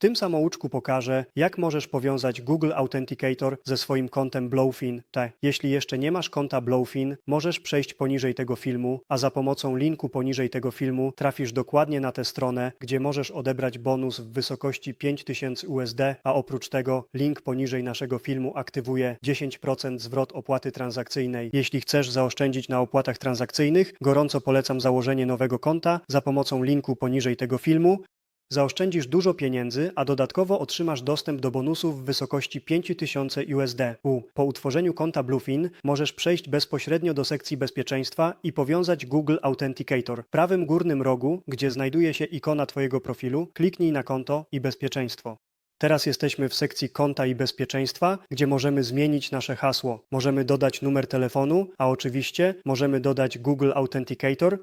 tym samouczku pokażę, jak możesz powiązać Google Authenticator ze swoim kontem Blowfin. Te. Jeśli jeszcze nie masz konta Blowfin, możesz przejść poniżej tego filmu, a za pomocą linku poniżej tego filmu trafisz dokładnie na tę stronę, gdzie możesz odebrać bonus w wysokości 5000 USD, a oprócz tego link poniżej naszego filmu aktywuje 10% zwrot opłaty transakcyjnej. Jeśli chcesz zaoszczędzić na opłatach transakcyjnych, gorąco polecam założenie nowego konta za pomocą linku poniżej tego filmu. Zaoszczędzisz dużo pieniędzy, a dodatkowo otrzymasz dostęp do bonusów w wysokości 5000 USD. Po utworzeniu konta Bluefin możesz przejść bezpośrednio do sekcji bezpieczeństwa i powiązać Google Authenticator. W prawym górnym rogu, gdzie znajduje się ikona Twojego profilu, kliknij na konto i bezpieczeństwo. Teraz jesteśmy w sekcji konta i bezpieczeństwa, gdzie możemy zmienić nasze hasło. Możemy dodać numer telefonu, a oczywiście możemy dodać Google Authenticator.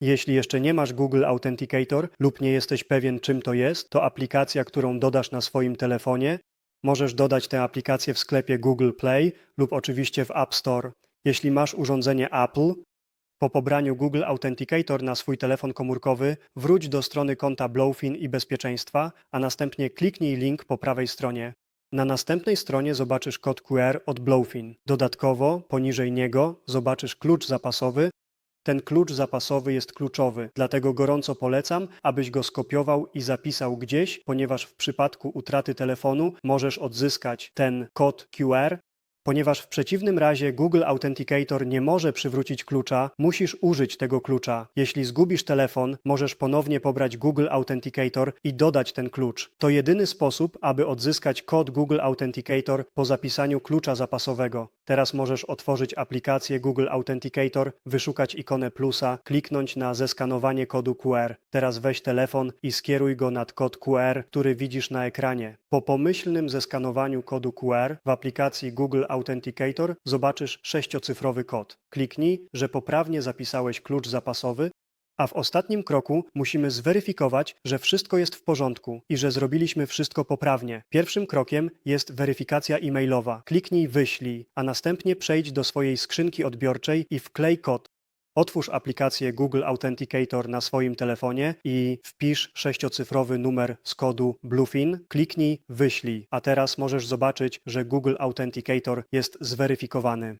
Jeśli jeszcze nie masz Google Authenticator lub nie jesteś pewien czym to jest, to aplikacja, którą dodasz na swoim telefonie. Możesz dodać tę aplikację w sklepie Google Play lub oczywiście w App Store. Jeśli masz urządzenie Apple, po pobraniu Google Authenticator na swój telefon komórkowy, wróć do strony konta Blowfin i bezpieczeństwa, a następnie kliknij link po prawej stronie. Na następnej stronie zobaczysz kod QR od Blowfin. Dodatkowo, poniżej niego, zobaczysz klucz zapasowy. Ten klucz zapasowy jest kluczowy, dlatego gorąco polecam, abyś go skopiował i zapisał gdzieś, ponieważ w przypadku utraty telefonu możesz odzyskać ten kod QR Ponieważ w przeciwnym razie Google Authenticator nie może przywrócić klucza, musisz użyć tego klucza. Jeśli zgubisz telefon, możesz ponownie pobrać Google Authenticator i dodać ten klucz. To jedyny sposób, aby odzyskać kod Google Authenticator po zapisaniu klucza zapasowego. Teraz możesz otworzyć aplikację Google Authenticator, wyszukać ikonę plusa, kliknąć na zeskanowanie kodu QR. Teraz weź telefon i skieruj go nad kod QR, który widzisz na ekranie. Po pomyślnym zeskanowaniu kodu QR w aplikacji Google Authenticator zobaczysz sześciocyfrowy kod. Kliknij, że poprawnie zapisałeś klucz zapasowy, a w ostatnim kroku musimy zweryfikować, że wszystko jest w porządku i że zrobiliśmy wszystko poprawnie. Pierwszym krokiem jest weryfikacja e-mailowa. Kliknij wyślij, a następnie przejdź do swojej skrzynki odbiorczej i wklej kod. Otwórz aplikację Google Authenticator na swoim telefonie i wpisz sześciocyfrowy numer z kodu Bluefin, kliknij wyślij, a teraz możesz zobaczyć, że Google Authenticator jest zweryfikowany.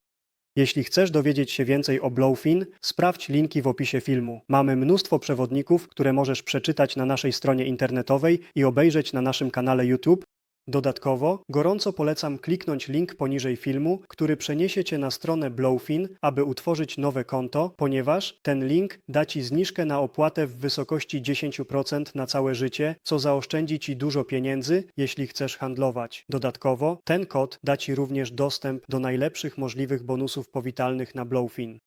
Jeśli chcesz dowiedzieć się więcej o Blowfin, sprawdź linki w opisie filmu. Mamy mnóstwo przewodników, które możesz przeczytać na naszej stronie internetowej i obejrzeć na naszym kanale YouTube. Dodatkowo gorąco polecam kliknąć link poniżej filmu, który przeniesie Cię na stronę Blowfin, aby utworzyć nowe konto, ponieważ ten link da Ci zniżkę na opłatę w wysokości 10% na całe życie, co zaoszczędzi Ci dużo pieniędzy, jeśli chcesz handlować. Dodatkowo ten kod da Ci również dostęp do najlepszych możliwych bonusów powitalnych na Blowfin.